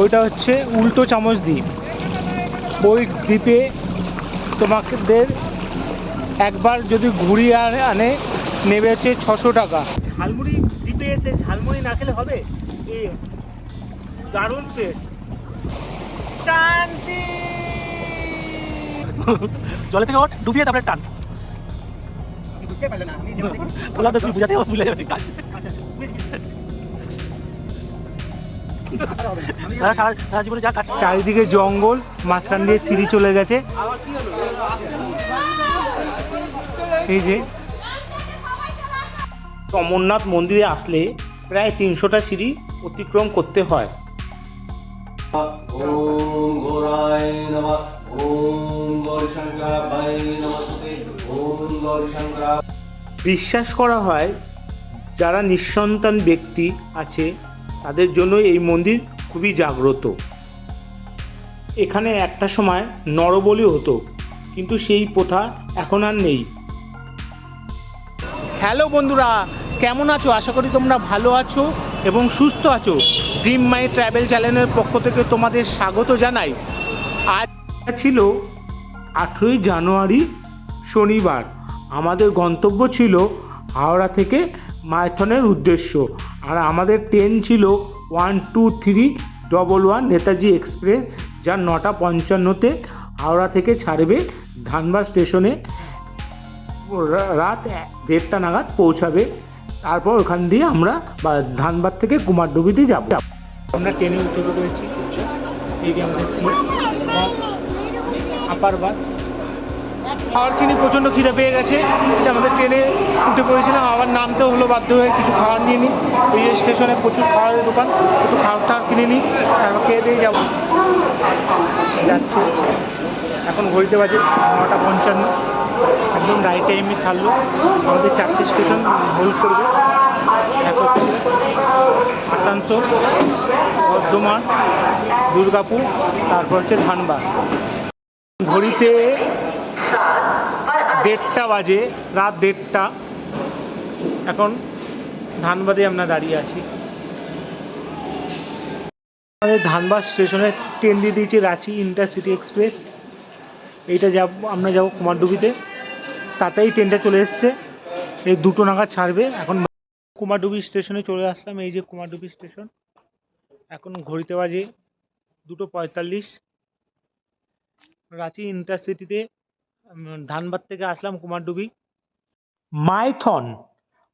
ওইটা হচ্ছে উল্টো চামচ দ্বীপ। ওই দ্বীপে তোমাদের একবার যদি ঘুরিয়ে আনে আনে নেবে হচ্ছে ছশো টাকা। ঝালমুড়ি দ্বীপে এসে ঝালমুড়ি না খেলে হবে? এ দারুণ টেস্ট শান্তি! জলে থেকে ওঠ ডুবিয়ে তারপরে টান। বুঝতে পারল না আমি বুঝাতে ভুলে যাবে চারিদিকে জঙ্গল মাঝখান দিয়ে সিঁড়ি চলে গেছে। এই যে। অমরনাথ মন্দিরে আসলে প্রায় তিনশোটা সিঁড়ি অতিক্রম করতে হয়। বিশ্বাস করা হয় যারা নিঃসন্তান ব্যক্তি আছে তাদের জন্য এই মন্দির খুবই জাগ্রত। এখানে একটা সময় নরবলি হতো কিন্তু সেই প্রথা এখন আর নেই। হ্যালো বন্ধুরা কেমন আছো? আশা করি তোমরা ভালো আছো এবং সুস্থ আছো। ড্রিম মাই ট্রাভেল চ্যানেলের পক্ষ থেকে তোমাদের স্বাগত জানাই। আজ ছিল আঠেরোই জানুয়ারি শনিবার। আমাদের গন্তব্য ছিল হাওড়া থেকে মাইথনের উদ্দেশ্য। আর আমাদের ট্রেন ছিল one two three double one Netaji express যা নটা পঞ্চান্নতে হাওড়া থেকে ছাড়বে ধানবাদ স্টেশনে রাত দেড়টা নাগাদ পৌঁছাবে। তারপর ওখান দিয়ে আমরা বা, ধানবাদ থেকে কুমারডুবিতে যাব। আমরা ট্রেনে উঠে পড়েছি। সিট আপার বাস। খাওয়ার কিনে প্রচণ্ড খিদে পেয়ে গেছে। আমাদের ট্রেনে উঠে পড়েছিলাম আবার নামতেও হলো বাধ্য হয়ে কিছু খাবার নিয়ে নিই ওই স্টেশনে প্রচুর খাওয়ারের দোকান, একটু খাবার টাবার কিনে নিই তারপর খেয়ে দিয়ে যাব। যাচ্ছে। এখন ঘড়িতে বাজে নটা পঞ্চান্ন। একদম রাইট টাইমে ছাড়লো। আমাদের চারটে স্টেশন হোল্ড করবে। এক হচ্ছে আসানসোল, বর্ধমান, দুর্গাপুর, তারপর হচ্ছে ধানবাদ। ঘড়িতে দেড়টা বাজে, রাত দেড়টা। এখন ধানবাদে আমরা দাঁড়িয়ে আছি। আমাদের ধানবাদ স্টেশনে ট্রেন দিয়ে দিয়েছে রাঁচি ইন্টারসিটি এক্সপ্রেস। এইটা যাব, আমরা যাব কুমারডুবিতে। তাতেই ট্রেনটা চলে এসছে। এই দুটো নাগাদ ছাড়বে। এখন কুমারডুবি স্টেশনে চলে আসলাম, এই যে কুমারডুবি স্টেশন। এখন ঘড়িতে বাজে দুটো পঁয়তাল্লিশ। রাঁচি ইন্টারসিটিতে ধানবাদ থেকে আসলাম কুমারডুবি মাইথন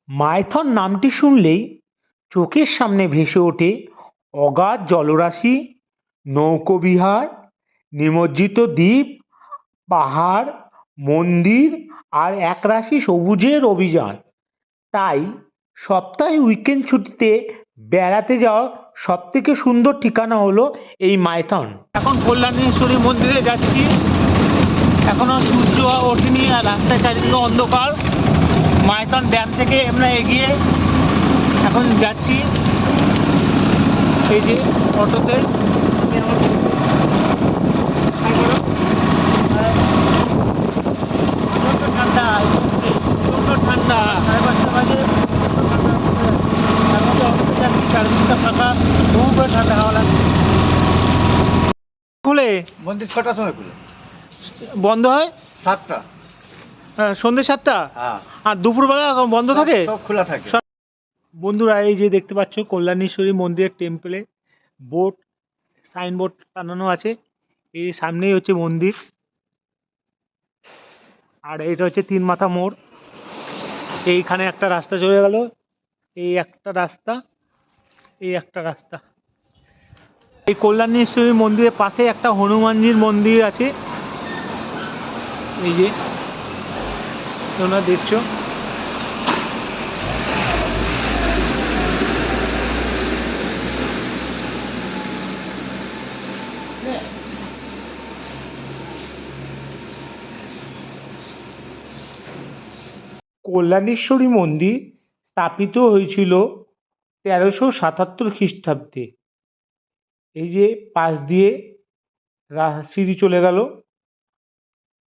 মাইথন নামটি শুনলেই চোখের সামনে ভেসে ওঠে অগাধ জলরাশি নৌকোবিহার নিমজ্জিত দ্বীপ পাহাড় মন্দির আর একরাশি সবুজের অভিযান। তাই সপ্তাহে উইকেন্ড ছুটিতে বেড়াতে যাওয়ার সব থেকে সুন্দর ঠিকানা হলো এই মাইথন। এখন কল্যাণেশ্বরী মন্দিরে যাচ্ছি। এখনও সূর্য ওঠেনি আর রাস্তায় চারিদিকে অন্ধকার। মাইথন ড্যাম থেকে আমরা এগিয়ে এখন যাচ্ছি এই যে অটোতে। ঠান্ডা ঠান্ডা সাড়ে পাঁচটা বাজে চারিদিকটা ফাঁকা বহু করে ঠান্ডা হাওয়া লাগছে খুলে মন্দির ছটার সময় খুলে বন্ধ হয়? সাতটা। হ্যাঁ, সন্ধ্যে সাতটা? হ্যাঁ। আর দুপুরবেলা বন্ধ থাকে? সব খোলা থাকে। বন্ধুরা এই যে দেখতে পাচ্ছ কল্যাণেশ্বরী মন্দিরের টেম্পলে বোর্ড সাইনবোর্ড টানানো আছে। এই সামনেই হচ্ছে মন্দির। আর এটা হচ্ছে তিন মাথা মোড়। এইখানে একটা রাস্তা চলে গেল। এই একটা রাস্তা এই একটা রাস্তা। এই কল্যাণেশ্বরী মন্দিরের পাশে একটা হনুমানজির মন্দির আছে। এই যে তোমরা দেখছ। কল্যাণেশ্বরী মন্দির স্থাপিত হয়েছিল তেরোশো সাতাত্তর খ্রিস্টাব্দে। এই যে পাশ দিয়ে সিঁড়ি চলে গেল।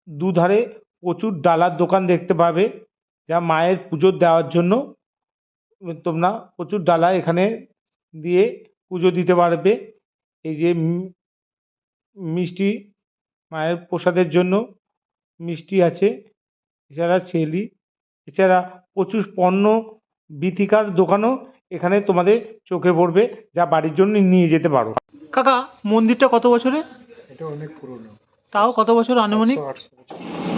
দুধারে প্রচুর ডালার দোকান দেখতে পাবে যা মায়ের পুজো দেওয়ার জন্য। তোমরা প্রচুর ডালা এখানে দিয়ে পুজো দিতে পারবে। এই যে মিষ্টি মায়ের প্রসাদের জন্য মিষ্টি আছে এছাড়া ছেলি এছাড়া প্রচুর পণ্য বিথিকার দোকানও এখানে তোমাদের চোখে পড়বে যা বাড়ির জন্য নিয়ে যেতে পারো। কাকা মন্দিরটা কত বছরে এটা অনেক পুরনো। তাও কত বছর আনুমানিক? আটশো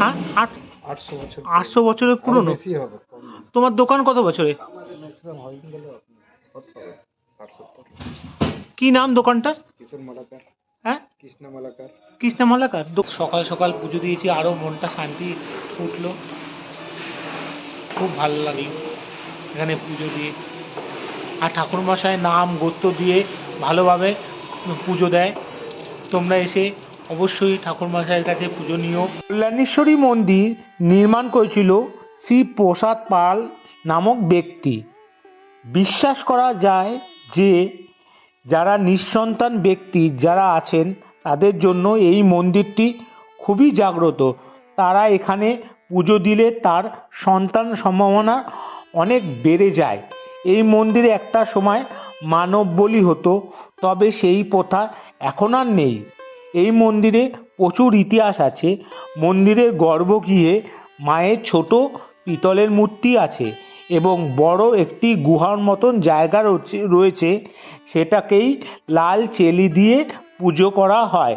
হ্যাঁ? আট? আটশো বছরের পুরনো? তোমার দোকান কত বছরে? কি নাম দোকানটার? হ্যাঁ? কৃষ্ণ মালাকার। কৃষ্ণা মালাকার। সকাল সকাল পুজো দিয়েছি আরও মনটা শান্তি উঠল খুব ভালো লাগে এখানে পুজো দিয়ে। আর ঠাকুরমশাই নাম গোত্র দিয়ে ভালোভাবে পুজো দেয়। তোমরা এসে অবশ্যই ঠাকুরমশাইয়ের কাছে পুজো নিও কল্যাণেশ্বরী মন্দির নির্মাণ করেছিল শ্রী প্রসাদ পাল নামক ব্যক্তি। বিশ্বাস করা যায় যে, যারা নিঃসন্তান ব্যক্তি যারা আছেন, তাদের জন্য এই মন্দিরটি খুবই জাগ্রত। তারা এখানে পুজো দিলে তার সন্তান সম্ভাবনা অনেক বেড়ে যায়। এই মন্দিরে একটা সময় মানব বলি হতো, তবে সেই প্রথা এখন আর নেই। এই মন্দিরে প্রচুর ইতিহাস আছে। মন্দিরের গর্ভগৃহে মায়ের ছোট পিতলের মূর্তি আছে এবং বড় একটি গুহার মতন জায়গা রয়েছে- সেটাকেই লাল চেলি দিয়ে পুজো করা হয়।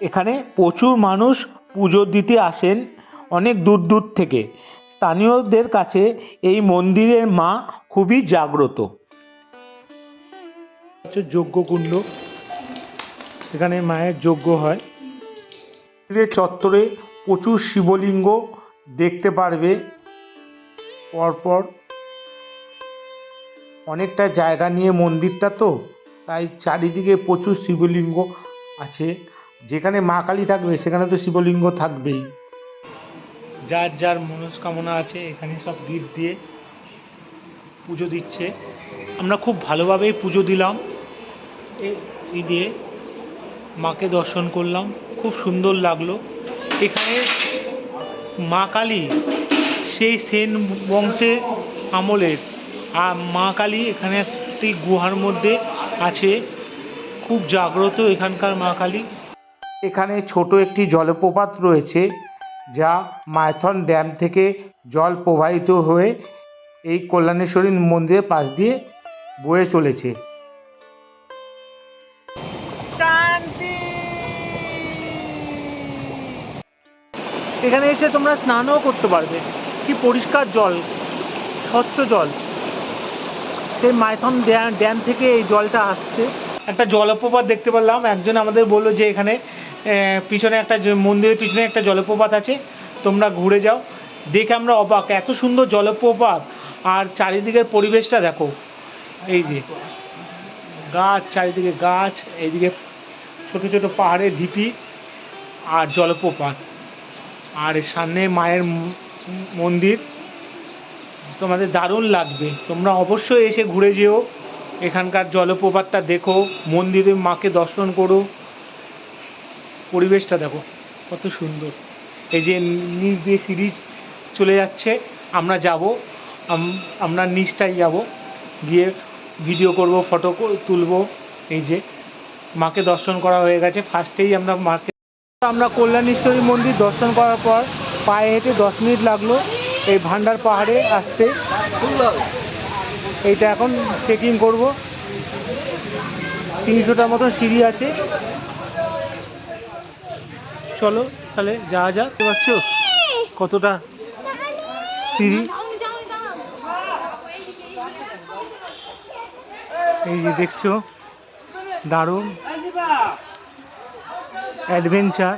এখানে প্রচুর মানুষ পুজো দিতে আসেন অনেক দূর দূর থেকে। স্থানীয়দের কাছে এই মন্দিরের মা খুবই জাগ্রত। যজ্ঞকুণ্ড। এখানে মায়ের যজ্ঞ হয়। মন্দিরের চত্বরে প্রচুর শিবলিঙ্গ দেখতে পারবে। পরপর অনেকটা জায়গা নিয়ে মন্দিরটা তো, তাই চারিদিকে প্রচুর শিবলিঙ্গ আছে। যেখানে মা কালী থাকবে, সেখানে তো শিবলিঙ্গ থাকবেই। যার যার মনস্কামনা আছে, এখানে সব গিফট দিয়ে পুজো দিচ্ছে। আমরা খুব ভালোভাবেই পুজো দিলাম। এই দিয়ে মাকে দর্শন করলাম। খুব সুন্দর লাগল। এখানে মা কালী, সেই সেন বংশের আমলের। আর মা কালী এখানে একটি গুহার মধ্যে আছে। খুব জাগ্রত এখানকার মা কালী। এখানে ছোট একটি জলপ্রপাত রয়েছে, যা মাইথন ড্যাম থেকে জল প্রবাহিত হয়ে এই কল্যাণেশ্বরী মন্দিরের পাশ দিয়ে বয়ে চলেছে। এখানে এসে তোমরা স্নানও করতে পারবে। কি পরিষ্কার জল, স্বচ্ছ জল। সেই মাইথন ড্যাম ড্যাম থেকে এই জলটা আসছে। একটা জলপ্রপাত দেখতে পারলাম একজন আমাদের বলল যে এখানে পিছনে একটা মন্দিরের পিছনে একটা জলপ্রপাত আছে। তোমরা ঘুরে যাও। দেখে আমরা অবাক। এত সুন্দর জলপ্রপাত। আর চারিদিকের পরিবেশটা দেখো। এই যে গাছ, চারিদিকে গাছ, এইদিকে ছোট ছোট পাহাড়ের ঢিপি আর জলপ্রপাত। আর সামনে মায়ের মন্দির। তোমাদের দারুণ লাগবে। তোমরা অবশ্যই এসে ঘুরে যেও। এখানকার জলপ্রপাতটা দেখো মন্দিরে মাকে দর্শন করো। পরিবেশটা দেখো, কত সুন্দর। এই যে নিচ দিয়ে সিঁড়ি চলে যাচ্ছে, আমরা যাব। আমরা নিচটাই যাব। গিয়ে ভিডিও করব, ফটো তুলব। এই যে মাকে দর্শন করা হয়ে গেছে। ফার্স্টেই আমরা মাকে আমরা কল্যাণেশ্বরী মন্দির দর্শন করার পর পায়ে হেঁটে দশ মিনিট লাগল এই ভান্ডার পাহাড়ে আসতে। এইটা এখন ট্রেকিং করব। তিনশোটার মতো সিঁড়ি আছে। চলো তাহলে যাওয়া দেখতে পাচ্ছ? কতটা সিঁড়ি? এই যে দেখছ? দারুণ। অ্যাডভেঞ্চার।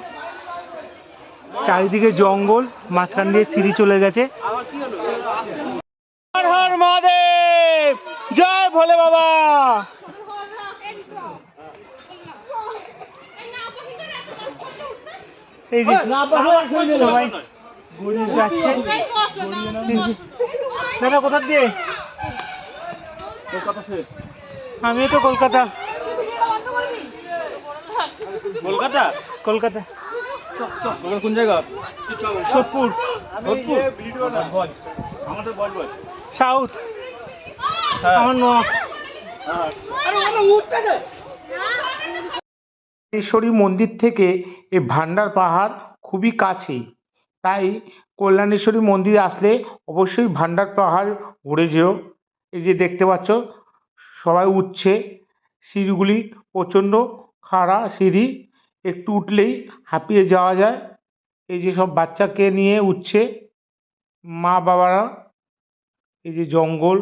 চারিদিকে জঙ্গল মাঝখান দিয়ে সিঁড়ি চলে গেছে। হর হর মহাদেব! জয় ভোলে বাবা! এই যে সবাই গড়িয়ে যাচ্ছে। দাদা কোথা দিয়ে? আমি তো কলকাতা। কলকাতা? কলকাতা। কোন জায়গা? সোদপুর। সাউথ। আমার নোয়া কল্যাণেশ্বরী মন্দির থেকে এই ভান্ডার পাহাড় খুবই কাছেই। তাই কল্যাণেশ্বরী মন্দিরে আসলে অবশ্যই ভান্ডার পাহাড় ঘুরে যেও। এই যে দেখতে পাচ্ছ সবাই উঠছে। সিঁড়িগুলি প্রচণ্ড খাড়া সিঁড়ি একটু উঠলেই হাঁপিয়ে যাওয়া যায়। এই যে সব বাচ্চাকে নিয়ে উঠছে মা বাবারা এই যে জঙ্গল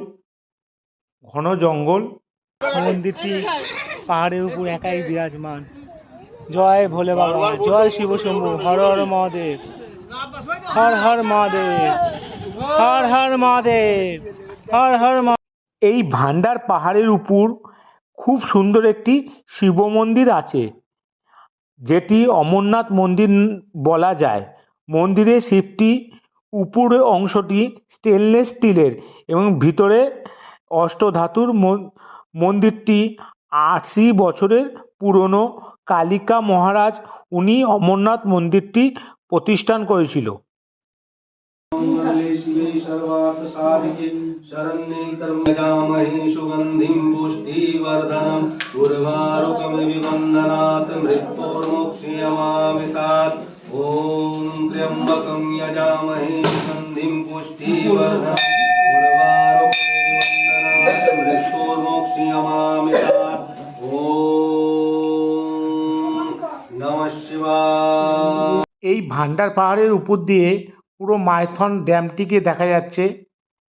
ঘন জঙ্গল। মন্দিরটি পাহাড়ের উপর একাই বিরাজমান। জয় ভোলে বাবা জয় শিব শম্ভু হর হর মহাদেব। হর হর মহাদেব হর হর মহাদেব হর হর এই ভান্ডার পাহাড়ের উপর খুব সুন্দর একটি শিব মন্দির আছে, যেটি অমরনাথ মন্দির বলা যায়। মন্দিরে শিবটি উপরে অংশটি স্টেনলেস স্টিলের এবং ভিতরে অষ্টধাতুর মন্দিরটি আশি বছরের পুরনো কালিকা মহারাজ, উনি অমরনাথ মন্দিরটি প্রতিষ্ঠান করেছিল। सर्वार्थसाधिके शरण्ये त्र्यम्बजामहे सुगन्धिं पुष्टिवर्धनम् उर्वारुकमिव वन्दनात् मृत्योर्मोक्षयमामितात् ॐ त्र्यम्बकं यजामहे सुगन्धिं पुष्टिवर्धनम् उर्वारुकमिव वन्दनात् मृत्योर्मोक्षयमामितात् ॐ नमः शिवाय এই ভান্ডার পাহাড়ের উপর দিয়ে পুরো মাইথন ড্যামটিকে দেখা যাচ্ছে।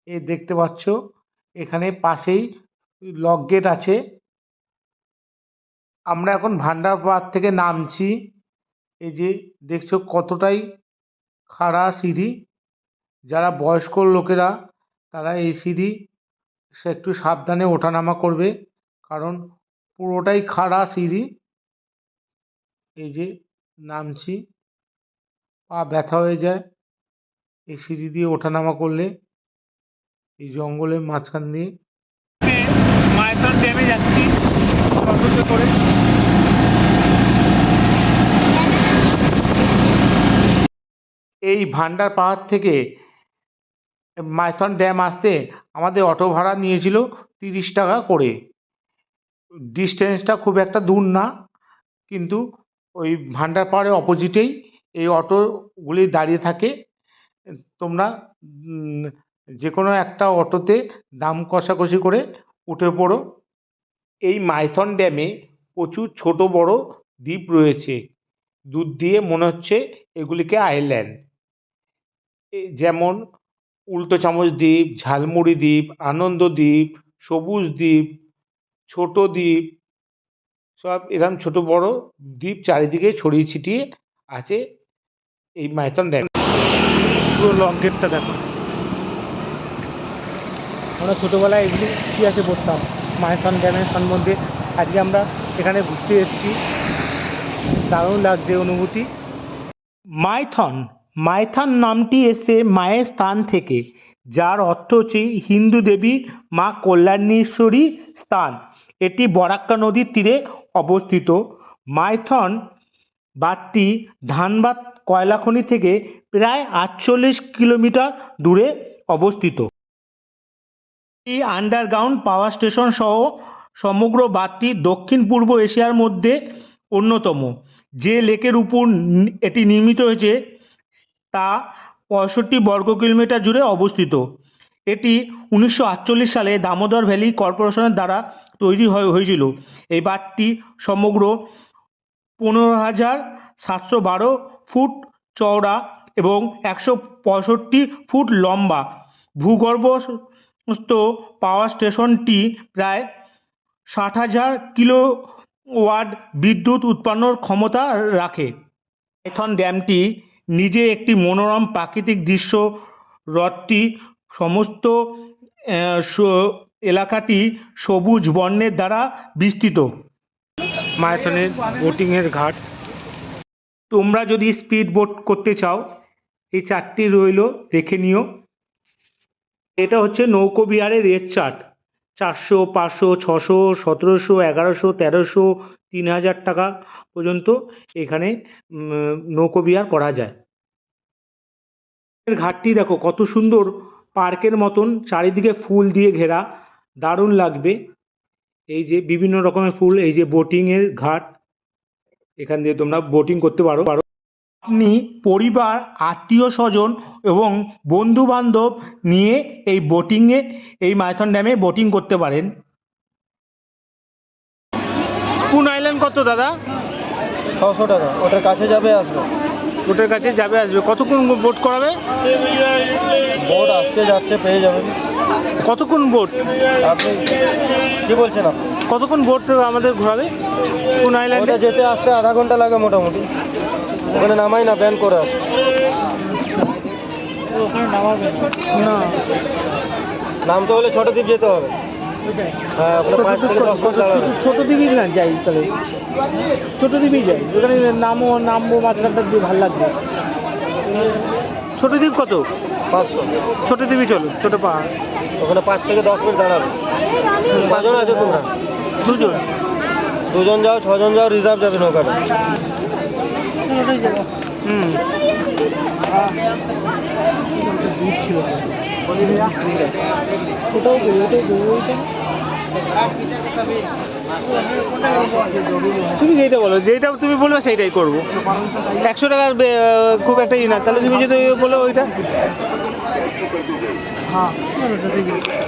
এ দেখতে পাচ্ছ, এখানে পাশেই লক গেট আছে। আমরা এখন ভান্ডার পাহাড় থেকে নামছি। এই যে দেখছ কতটাই খাড়া সিঁড়ি। যারা বয়স্ক লোকেরা, তারা এই সিঁড়ি সে একটু সাবধানে ওঠানামা করবে, কারণ পুরোটাই খাড়া সিঁড়ি। এই যে নামছি, পা ব্যথা হয়ে যায়। এই সিঁড়ি দিয়ে ওঠানামা করলে এই জঙ্গলের মাঝখান দিয়ে মাইথন ড্যামে যাচ্ছি। করে এই ভান্ডার পাহাড় থেকে মাইথন ড্যাম আসতে আমাদের অটো ভাড়া নিয়েছিল তিরিশ টাকা করে। ডিস্টেন্সটা খুব একটা দূর না, কিন্তু ওই ভান্ডার পাহাড়ের অপোজিটেই এই অটোগুলি দাঁড়িয়ে থাকে। তোমরা যে কোনো একটা অটোতে দাম কষাকষি করে উঠে পড়ো। এই মাইথন ড্যামে প্রচুর ছোট বড় দ্বীপ রয়েছে। দূর দিয়ে মনে হচ্ছে এগুলিকে আইল্যান্ড। যেমন উল্টো চামচ দ্বীপ, ঝালমুড়ি দ্বীপ, আনন্দ দ্বীপ, সবুজ দ্বীপ, ছোট দ্বীপ, সব এরকম ছোট বড় দ্বীপ চারিদিকে ছড়িয়ে ছিটিয়ে আছে এই মাইথন ড্যাম। পুরো লক গেটটা দেখো। আমরা ছোটোবেলায় এগুলি ইতিহাসে পড়তাম। মাইথন ড্যামের সম্বন্ধে। আজকে আমরা এখানে ঘুরতে এসেছি। দারুণ লাগছে অনুভূতি। মাইথন মাইথন নামটি এসে মায়ের স্থান থেকে, যার অর্থ হচ্ছে হিন্দু দেবী মা কল্যাণেশ্বরী স্থান। এটি বরাক্কা নদীর তীরে অবস্থিত। মাইথন বাঁধটি ধানবাদ কয়লা খনি থেকে প্রায় আটচল্লিশ কিলোমিটার দূরে অবস্থিত। এই আন্ডারগ্রাউন্ড পাওয়ার স্টেশন সহ সমগ্র বাঁধটি দক্ষিণ পূর্ব এশিয়ার মধ্যে অন্যতম। যে লেকের উপর এটি নির্মিত হয়েছে, তা পঁয়ষট্টি বর্গ কিলোমিটার জুড়ে অবস্থিত। এটি উনিশশো আটচল্লিশ সালে দামোদর ভ্যালি কর্পোরেশনের দ্বারা তৈরি হয়ে, হয়েছিল। এই বাঁধটি সমগ্র পনেরো হাজার সাতশো বারো ফুট চওড়া এবং একশো পঁয়ষট্টি ফুট লম্বা। ভূগর্ভস্থ পাওয়ার স্টেশনটি প্রায় ষাট হাজার কিলো ওয়াট বিদ্যুৎ উৎপন্নর ক্ষমতা রাখে। মাইথন ড্যামটি নিজে একটি মনোরম প্রাকৃতিক দৃশ্য। হ্রদটি সমস্ত এলাকাটি সবুজ বর্ণের দ্বারা বিস্তৃত। মায়াথনের বোটিংয়ের ঘাট। তোমরা যদি স্পিড বোট করতে চাও এই চারটি রইল, দেখে নিও। এটা হচ্ছে নৌকো বিহারের রেট চার্ট চারশো, পাঁচশো, ছশো, সতেরোশো, এগারোশো, তেরোশো, তিন হাজার টাকা পর্যন্ত এখানে নৌকো বিহার করা যায়। ঘাটটি দেখো, কত সুন্দর পার্কের মতন, চারিদিকে ফুল দিয়ে ঘেরা, দারুণ লাগবে। এই যে বিভিন্ন রকমের ফুল, এই যে বোটিংয়ের ঘাট, এখান দিয়ে তোমরা বোটিং করতে পারো পারো। আপনি পরিবার আত্মীয় স্বজন এবং বন্ধু বান্ধব নিয়ে এই বোটিংয়ে এই মাইথন ড্যামে বোটিং করতে পারেন। স্পুন আইল্যান্ড কত দাদা? ছশো টাকা। ওটার কাছে যাবে আসবে। ওটার কাছে যাবে আসবে। কতক্ষণ বোট করাবে? বোর্ড আসছে যাচ্ছে পেয়ে যাবেন। কতক্ষণ বোট আপনি কি বলছেন আপনি? কতক্ষণ বোট আমাদের ঘোরাবে? স্পুন আইল্যান্ডে যেতে আসতে আধা ঘণ্টা লাগে মোটামুটি। ওখানে নামাই না ব্যান করে আছে ওখানে নামাবে না। নামতে হলে ছোট দ্বীপ যেতে হবে। হ্যাঁ ওখানে পাঁচ থেকে দশ মিনিট লাগাবে ছোট দ্বীপই না যাই চলে। ছোট দ্বীপই যাই ওখানে নামও নামবো মাঝখানটা দিয়ে ভালো লাগবে। ছোট দ্বীপ কত? পাঁচশো। ছোট দ্বীপই চলো ছোট পাহাড়। ওখানে পাঁচ থেকে দশ মিনিট দাঁড়াবে। কজন আছো তোমরা? দুজন? দুজন যাও ছজন যাও রিজার্ভ যাবে নৌকাটা হুম। ওটাও ওইটা তুমি যেটা বলো যেটা তুমি বলবে সেইটাই করব। একশো টাকার খুব একটা ই না। তাহলে তুমি যদি বলো ওইটা।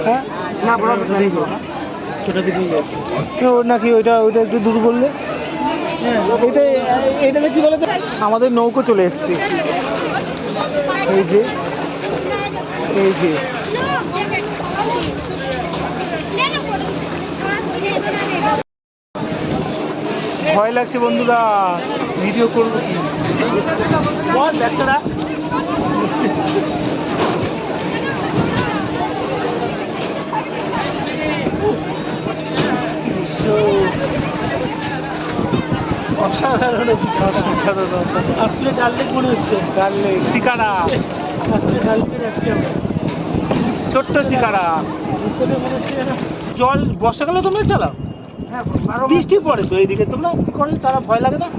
হ্যাঁ। না বড় ছোটা দিকেই ওর নাকি ওইটা ওইটা একটু দূর বললে? এটা এইটাতে কি বলে আমাদের নৌকো চলে এসছে। এই যে এই যে। ভয় লাগছে বন্ধুরা ভিডিও করব কি? একটা অসাধারণ অসাধারণ অসাধারণ। আজকে ডাল লেক মনে হচ্ছে। ডাল লেক শিকারা। আজকে ডাল লেকে যাচ্ছি আমরা ছোট্ট শিকারা। জল বর্ষাকালে তোমরা চালাও? বৃষ্টি পড়ে তো এইদিকে। তোমরা কি করে চালা? ভয় লাগে না?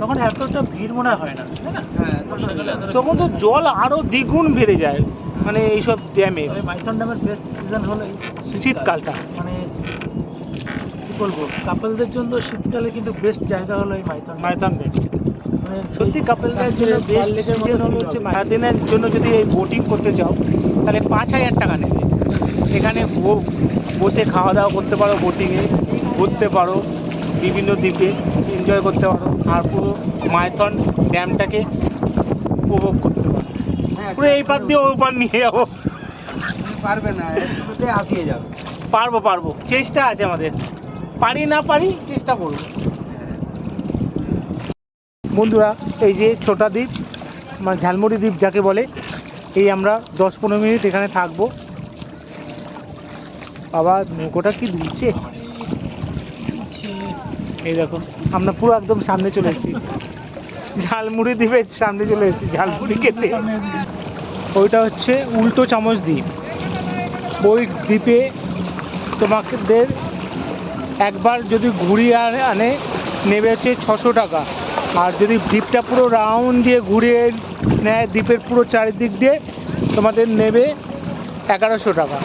তখন এতটা ভিড় মনে হয় না তখন তো জল আরও দ্বিগুণ বেড়ে যায় মানে এইসব ড্যামে মাইথন ড্যামের বেস্ট সিজন হলো শীতকালটা। বলব কাপলদের জন্য শীতকালে কিন্তু বেস্ট জায়গা হলো এই মাইথন মাইথন ড্যাম মানে সত্যি কাপলদের জন্য বেস্ট সিজন হলো হচ্ছে সারাদিনের জন্য যদি এই বোটিং করতে চাও তাহলে পাঁচ হাজার টাকা নেবে। এখানে বসে খাওয়া দাওয়া করতে পারো বোটিংয়ে ঘুরতে পারো বিভিন্ন দ্বীপে এনজয় করতে পারো আর পুরো মাইথন ড্যামটাকে উপভোগ করতে পারো। পুরো এই পার দিয়ে ওই পার নিয়ে যাব। পারবে না আগিয়ে যাবে। পারব পারব। চেষ্টা আছে আমাদের। পারি না পারি, চেষ্টা করব। বন্ধুরা, এই যে ছোটা দ্বীপ মানে ঝালমুড়ি দ্বীপ যাকে বলে, এই আমরা দশ পনেরো মিনিট এখানে থাকব। বাবা, নৌকোটা কি দুলছে? এই দেখো, আমরা পুরো একদম সামনে চলে এসেছি। ঝালমুড়ি দ্বীপের সামনে চলে এসেছি, ঝালমুড়ি খেতে ওইটা হচ্ছে উল্টো চামচ দ্বীপ। ওই দ্বীপে তোমাদের একবার যদি ঘুরিয়ে আনে, নেবে হচ্ছে ছশো টাকা। আর যদি দ্বীপটা পুরো রাউন্ড দিয়ে ঘুরিয়ে নেয়, দ্বীপের পুরো চারিদিক দিয়ে, তোমাদের নেবে এগারোশো টাকা।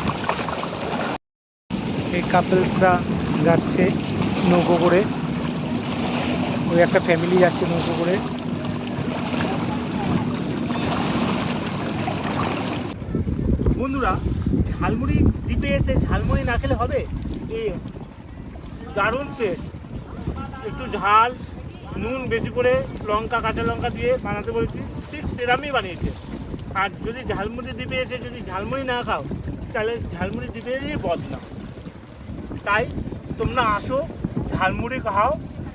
এই কাপলসরা যাচ্ছে নৌকো করে। ওই একটা ফ্যামিলি যাচ্ছে নৌকো করে। বন্ধুরা, ঝালমুড়ি দ্বীপে এসে ঝালমুড়ি না খেলে হবে? এই দারুণ টেস্ট একটু ঝাল, নুন বেশি করে, লঙ্কা, কাঁচা লঙ্কা দিয়ে বানাতে বলেছি। ঠিক সেরামই বানিয়েছে। আর যদি ঝালমুড়ি দ্বীপে এসে যদি ঝালমুড়ি না খাও, তাহলে ঝালমুড়ি দ্বীপেরই বদনাম। তাই তোমরা আসো, ঝালমুড়ি খাও,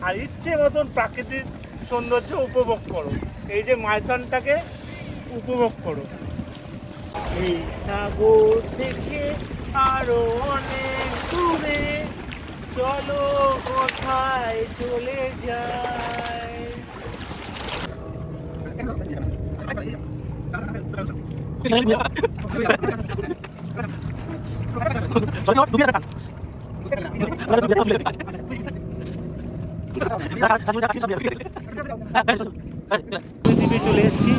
আর ইচ্ছে মতন প্রাকৃতিক সৌন্দর্য উপভোগ করো। এই যে মাইথনটাকে উপভোগ করো। এই সাগর থেকে আরও অনেক দূরে চলো কোথায় চলে চলে এসেছি।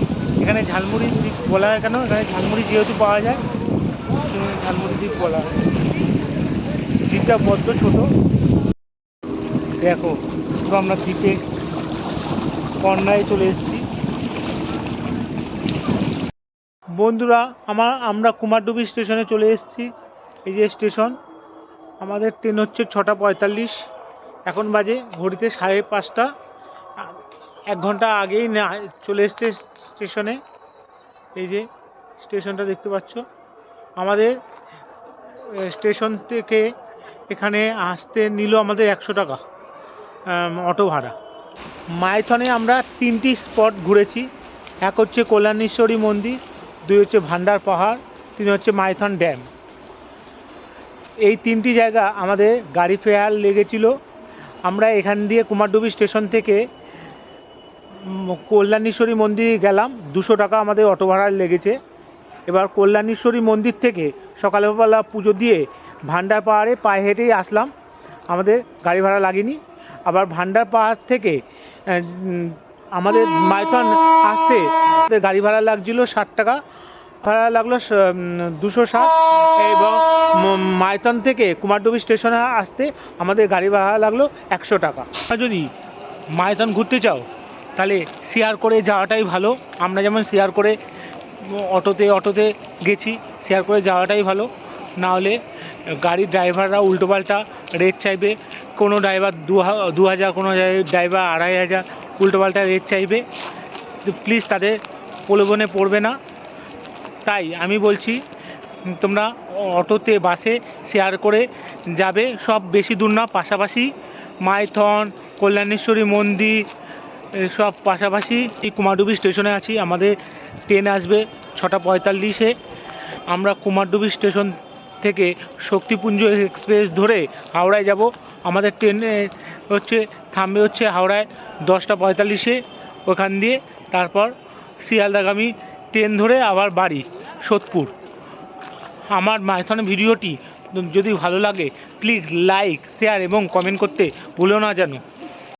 এখানে ঝালমুড়ি দ্বীপ বলা হয় কেন? এখানে ঝালমুড়ি যেহেতু পাওয়া যায় ঝালমুড়ি দ্বীপ বলা হয়। দ্বীপটা বড্ড ছোট। দেখো তো আমরা দ্বীপে কন্যায় চলে এসেছি। বন্ধুরা, আমার আমরা কুমারডুবি স্টেশনে চলে এসেছি। এই যে স্টেশন, আমাদের ট্রেন হচ্ছে ছটা পঁয়তাল্লিশ। এখন বাজে ঘড়িতে সাড়ে পাঁচটা। এক ঘণ্টা আগেই না, চলে এসছে স্টেশনে। এই যে স্টেশনটা দেখতে পাচ্ছ। আমাদের স্টেশন থেকে এখানে আসতে নিল আমাদের একশো টাকা অটো ভাড়া। মাইথনে আমরা তিনটি স্পট ঘুরেছি, এক হচ্ছে কল্যাণেশ্বরী মন্দির, দুই হচ্ছে ভান্ডার পাহাড়, তিন হচ্ছে মাইথন ড্যাম। এই তিনটি জায়গা আমাদের গাড়ি ফেয়ার লেগেছিল। আমরা এখান দিয়ে কুমারডুবি স্টেশন থেকে কল্যাণেশ্বরী মন্দির গেলাম, দুশো টাকা আমাদের অটো ভাড়া লেগেছে। এবার কল্যাণেশ্বরী মন্দির থেকে সকালবেলা পুজো দিয়ে ভান্ডার পাহাড়ে পায়ে হেঁটেই আসলাম। আমাদের গাড়ি ভাড়া লাগেনি। আবার ভান্ডার পাহাড় থেকে আমাদের মাইথন আসতে গাড়ি ভাড়া লাগছিল ষাট টাকা। ভাড়া লাগল দুশো ষাট। এবং মাইথন থেকে কুমারডুবি স্টেশনে আসতে আমাদের গাড়ি ভাড়া লাগল একশো টাকা। যদি মাইথন ঘুরতে চাও, তাহলে শেয়ার করে যাওয়াটাই ভালো। আমরা যেমন শেয়ার করে অটোতে অটোতে গেছি শেয়ার করে যাওয়াটাই ভালো। না হলে গাড়ির ড্রাইভাররা উল্টোপাল্টা রেট চাইবে, কোনো ড্রাইভার দু হাজার, কোনো ড্রাইভার আড়াই হাজার উল্টোপাল্টা রেট চাইবে। প্লিজ তাদের প্রলোভনে পড়বে না। তাই আমি বলছি, তোমরা অটোতে, বাসে শেয়ার করে যাবে। সব বেশি দূর না, পাশাপাশি মাইথন, কল্যাণেশ্বরী মন্দির সব পাশাপাশি এই কুমারডুবি স্টেশনে আছি। আমাদের ট্রেন আসবে ছটা পঁয়তাল্লিশে। আমরা কুমারডুবি স্টেশন থেকে শক্তিপুঞ্জ এক্সপ্রেস ধরে হাওড়ায় যাব। আমাদের ট্রেনে হচ্ছে, থামবে হচ্ছে হাওড়ায় দশটা পঁয়তাল্লিশে ওখান দিয়ে। তারপর শিয়ালদাগামী ট্রেন ধরে আবার বাড়ি, সোদপুর। আমার মাইথন ভিডিওটি যদি ভালো লাগে প্লিজ লাইক শেয়ার এবং কমেন্ট করতে ভুলো না যেন।